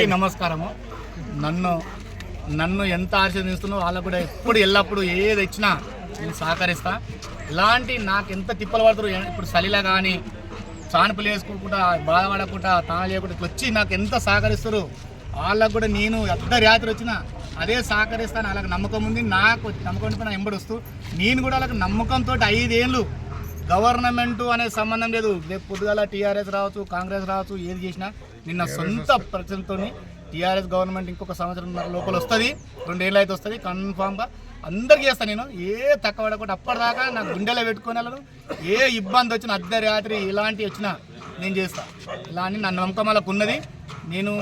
అందరికీ నమస్కారము. నన్ను నన్ను ఎంత ఆశీర్వదిస్తున్నో వాళ్ళకు కూడా ఎప్పుడు ఎల్లప్పుడు ఏది ఇచ్చినా నేను సహకరిస్తా. ఇలాంటి నాకు ఎంత తిప్పలు పడుతున్నారు ఇప్పుడు సలిలా కానీ చానుపులు వేసుకోకుండా బాధపడకుండా తాను చేయకుండా వచ్చి నాకు ఎంత సహకరిస్తారు వాళ్ళకు కూడా నేను ఎంత రాత్రి వచ్చినా అదే సహకరిస్తాను. వాళ్ళకి నమ్మకం ఉంది నాకు నమ్మకం ఉంటే నా ఎంబడి వస్తూ. నేను కూడా వాళ్ళకి నమ్మకంతో ఐదేళ్ళు గవర్నమెంట్ అనే సంబంధం లేదు. రేపు పొద్దుగాల టీఆర్ఎస్ రావచ్చు కాంగ్రెస్ రావచ్చు ఏది చేసినా నిన్న సొంత ప్రజలతో టీఆర్ఎస్ గవర్నమెంట్ ఇంకొక సంవత్సరం లోపల వస్తుంది. రెండేళ్ళు అయితే వస్తుంది. కన్ఫామ్గా అందరికీ చేస్తాను నేను. ఏ తక్కువ పడకుండా అప్పటిదాకా నా గుండెలో పెట్టుకునే వాళ్ళను ఏ ఇబ్బంది వచ్చినా అర్ధరాత్రి ఇలాంటివి వచ్చినా నేను చేస్తా. ఇలా అని నా నమ్మకం వాళ్ళకు ఉన్నది. నేను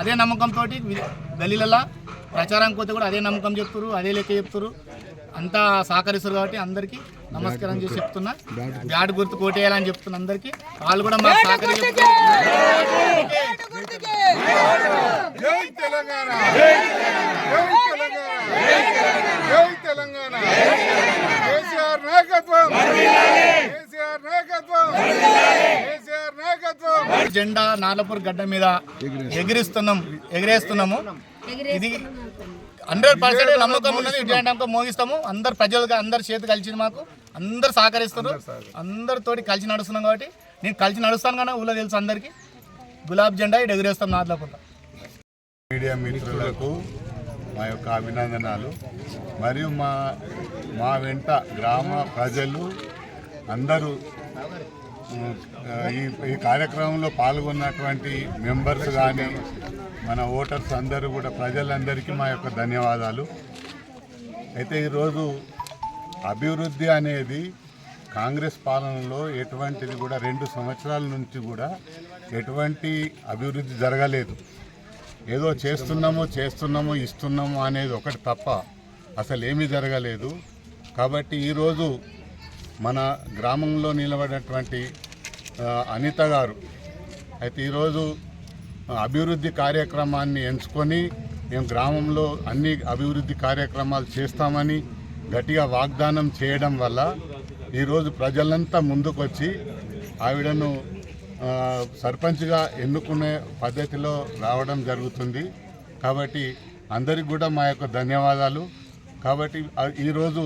అదే నమ్మకంతో గలీలలో ప్రచారానికి పోతే కూడా అదే నమ్మకం చెప్తారు అదే లెక్క చెప్తారు అంతా సహకరిస్తారు కాబట్టి అందరికీ నమస్కారం చేసి చెప్తున్నా. బ్యాట్ గుర్తు కోటేయాలని చెప్తున్నా అందరికీ. వాళ్ళు కూడా నాయకత్వం జెండా నాలపూర్ గడ్డ మీద ఎగిరిస్తున్నాం ఎగిరేస్తున్నాము. ఇది హండ్రెడ్ పర్సెంట్ నమ్మకం ఉన్నది ఇటువంటి నమ్మకం మోగిస్తాము. అందరు ప్రజలుగా అందరు చేతి కలిసింది మాకు. అందరు సహకరిస్తారు. అందరితోటి కలిసి నడుస్తున్నాం కాబట్టి. నేను కలిసి నడుస్తాను కానీ ఊళ్ళో తెలుసు అందరికీ. గులాబ్ జెండా ఎగిరేస్తాం నాదలపూర్ మీడియా మిత్రులకు మా యొక్క అభినందనాలు. మరియు మా మా వెంట గ్రామ ప్రజలు అందరూ ఈ ఈ కార్యక్రమంలో పాల్గొన్నటువంటి మెంబర్స్ కానీ మన ఓటర్స్ అందరూ కూడా ప్రజలందరికీ మా యొక్క ధన్యవాదాలు. అయితే ఈరోజు అభివృద్ధి అనేది కాంగ్రెస్ పాలనలో ఎటువంటిది కూడా రెండు సంవత్సరాల నుంచి కూడా ఎటువంటి అభివృద్ధి జరగలేదు. ఏదో చేస్తున్నాము చేస్తున్నాము ఇస్తున్నాము అనేది ఒకటి తప్ప అసలు ఏమీ జరగలేదు. కాబట్టి ఈరోజు మన గ్రామంలో నిలబడినటువంటి అనిత గారు. అయితే ఈరోజు అభివృద్ధి కార్యక్రమాన్ని ఎంచుకొని మేము గ్రామంలో అన్ని అభివృద్ధి కార్యక్రమాలు చేస్తామని గట్టిగా వాగ్దానం చేయడం వల్ల ఈరోజు ప్రజలంతా ముందుకొచ్చి ఆవిడను సర్పంచ్గా ఎన్నుకునే పద్ధతిలో రావడం జరుగుతుంది. కాబట్టి అందరికి కూడా మా యొక్క ధన్యవాదాలు. కాబట్టి ఈరోజు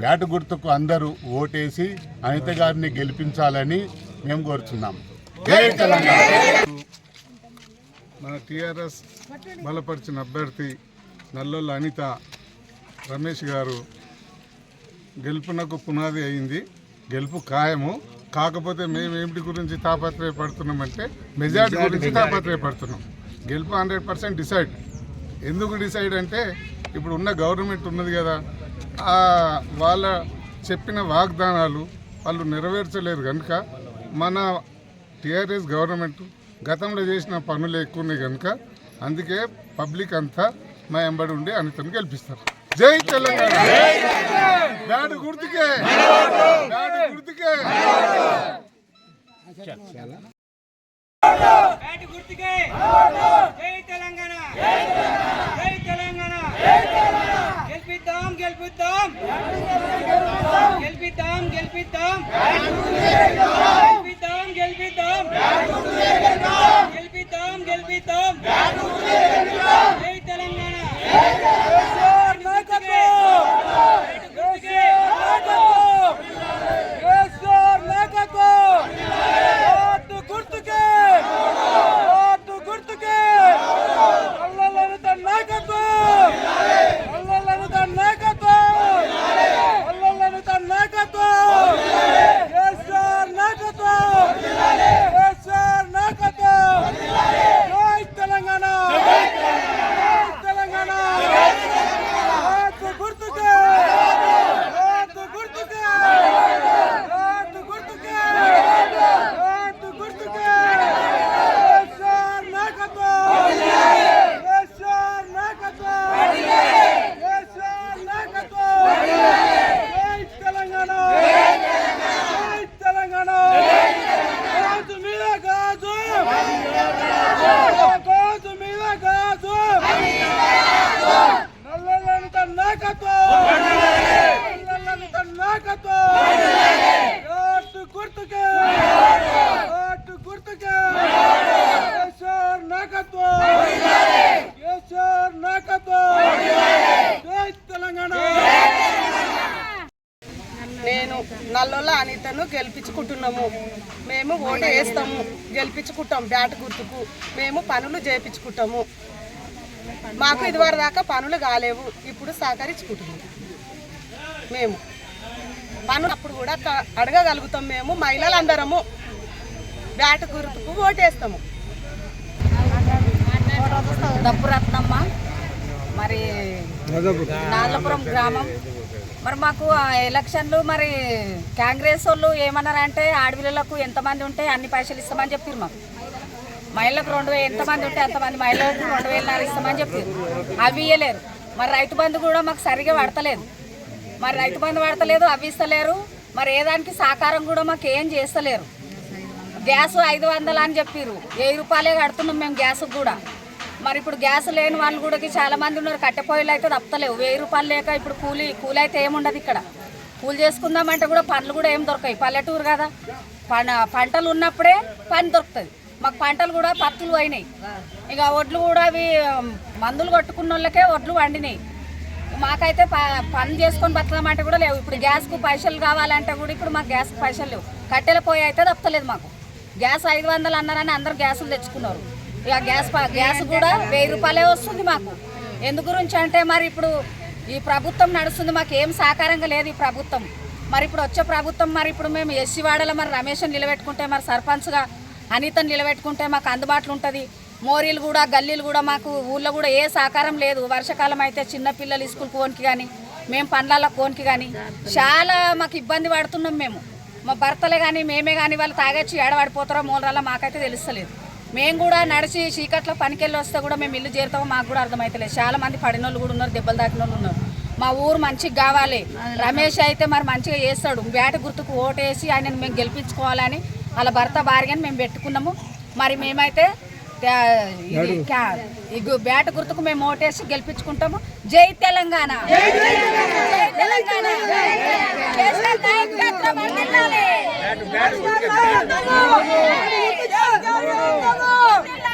బ్యాటు గుర్తుకు అందరూ ఓటేసి అనిత గారిని గెలిపించాలని మేము కోరుతున్నాం మన టీఆర్ఎస్ బలపరిచిన అభ్యర్థి నల్లోళ్ళ అనిత రమేష్ గారు గెలుపునకు పునాది అయింది. గెలుపు ఖాయము. కాకపోతే మేము ఏమిటి గురించి తాపత్రయపడుతున్నామంటే మెజార్టీ గురించి తాపత్రయపడుతున్నాం గెలుపు హండ్రెడ్ పర్సెంట్ డిసైడ్. ఎందుకు డిసైడ్ అంటే ఇప్పుడు ఉన్న గవర్నమెంట్ ఉన్నది కదా. వాళ్ళ చెప్పిన వాగ్దానాలు వాళ్ళు నెరవేర్చలేరు కనుక మన టీఆర్ఎస్ గవర్నమెంట్ గతంలో చేసిన పనులు ఎక్కువ ఉన్నాయి కనుక అందుకే పబ్లిక్ అంతా మా ఎంబడి ఉండి అనితను గెలిపిస్తారు. జై తెలంగాణ! గుర్తుకే! గుర్తుకే! బ్యాట్ గుర్తుకే జై తెలంగాణ జై తెలంగాణ గెలిపిద్దాం గెలిపిద్దాం గెలిపిద్దాం గెలిపిద్దాం గెలిపిద్దాం గెలిపిద్దాం గెలిపిద్దాం గెలిపిద్దాం జై తెలంగాణ కేసీఆర్ నాయకత్వం గుర్తుకే కేసీఆర్ నాయకత్వం ఓటు గుర్తుకే ఓటు గుర్తుకే అల్లలను తన నాయకత్వం అల్లలను తన నాయకత్వం అల్లలను తన నాయకత్వం కేసీఆర్ నాయకత్వం కేసీఆర్ నాయకత్వం జై తెలంగాణ నల్లోళ్ళ అనితను గెలిపించుకుంటున్నాము. మేము ఓటు వేస్తాము గెలిపించుకుంటాం బ్యాట్ గుర్తుకు. మేము పనులు చేయించుకుంటాము మాకు ఇదివరకు దాకా పనులు కాలేవు ఇప్పుడు సహకరించుకుంటున్నాము మేము పనులు అప్పుడు కూడా క- అడగగలుగుతాం మేము మహిళలందరము బ్యాట్ గుర్తుకు ఓటేస్తాము డప్పురత్నమ్మ మరి నార్లపురం గ్రామం. మరి మాకు ఆ ఎలక్షన్లు మరి కాంగ్రెస్ వాళ్ళు ఏమన్నారంటే ఆడపిల్లలకు ఎంతమంది ఉంటే అన్ని పైసలు ఇస్తామని చెప్పారు మాకు. మహిళలకు రెండు వేలు ఎంతమంది ఉంటే అంతమంది మహిళలకు రెండు వేలు నాలుగు ఇస్తామని చెప్పారు అవి ఇవ్వలేరు మరి రైతు బంధు కూడా మాకు సరిగా పడతలేదు మరి రైతు బంధు పడతలేదు అవి ఇస్తలేరు. మరి ఏ దానికి సహకారం కూడా మాకు ఏం చేస్తలేరు. గ్యాస్ ఐదు వందలు అని చెప్పారు వెయ్యి రూపాయలే కడుతున్నాం మేము గ్యాస్కి కూడా. మరి ఇప్పుడు గ్యాస్ లేని వాళ్ళు కూడా చాలా మంది ఉన్నారు. కట్టె అయితే తప్పలేవు వెయ్యి రూపాయలు లేక ఇప్పుడు కూలి కూలి అయితే ఏముండదు ఇక్కడ. కూలి చేసుకుందామంటే కూడా పండ్లు కూడా ఏం దొరకాయి పల్లెటూరు కదా. పన పంటలు ఉన్నప్పుడే పని దొరుకుతుంది. మాకు పంటలు కూడా పత్తులు అయినాయి. ఇక వడ్లు కూడా అవి మందులు కొట్టుకున్న వాళ్ళకే వడ్లు వండినాయి మాకైతే ప- పని చేసుకొని బతకమంటే కూడా లేవు. ఇప్పుడు గ్యాస్కు పైసలు కావాలంటే కూడా ఇప్పుడు మాకు గ్యాస్కి పైసలు లేవు. కట్టెల పొయ్యి అయితే తప్పలేదు మాకు. గ్యాస్ ఐదు వందలు అన్నారని అందరు గ్యాసులు తెచ్చుకున్నారు. ఇక గ్యాస్ గ్యాస్ కూడా వెయ్యి రూపాయలే వస్తుంది మాకు. ఎందు గురించి అంటే మరి ఇప్పుడు ఈ ప్రభుత్వం నడుస్తుంది మాకు ఏం సహకారంగా లేదు ఈ ప్రభుత్వం. మరి ఇప్పుడు వచ్చే ప్రభుత్వం మరి ఇప్పుడు మేము ఎస్సీ వాడలో మరి రమేష్ని నిలబెట్టుకుంటే మరి సర్పంచ్గా అనితను నిలబెట్టుకుంటే మాకు అందుబాటులో ఉంటుంది. మోరీలు కూడా గల్లీలు కూడా మాకు ఊళ్ళో కూడా ఏ సహకారం లేదు. వర్షాకాలం అయితే చిన్నపిల్లలు స్కూల్ కోనికి కానీ మేము పండ్ల కోనికి కానీ చాలా మాకు ఇబ్బంది పడుతున్నాం మేము. మా భర్తలే కానీ మేమే కానీ వాళ్ళు తాగొచ్చి ఏడబడిపోతారో మూలరాల మాకైతే తెలుస్తలేదు. మేము కూడా నడిచి చీకట్లో పనికెళ్ళి వస్తే కూడా మేము ఇల్లు చేరుతామో మాకు కూడా అర్థమవుతలేదు చాలా మంది పడినోళ్ళు కూడా ఉన్నారు దెబ్బలు తాకిన వాళ్ళు ఉన్నారు. మా ఊరు మంచిగా కావాలి. రమేష్ అయితే మరి మంచిగా వేస్తాడు బ్యాట గుర్తుకు ఓటేసి ఆయనను మేము గెలిపించుకోవాలని అలా భర్త భార్యని మేము పెట్టుకున్నాము. మరి మేమైతే బ్యాట గుర్తుకు మేము ఓటేసి గెలిపించుకుంటాము. జై తెలంగాణ! తెలంగాణ! Vai,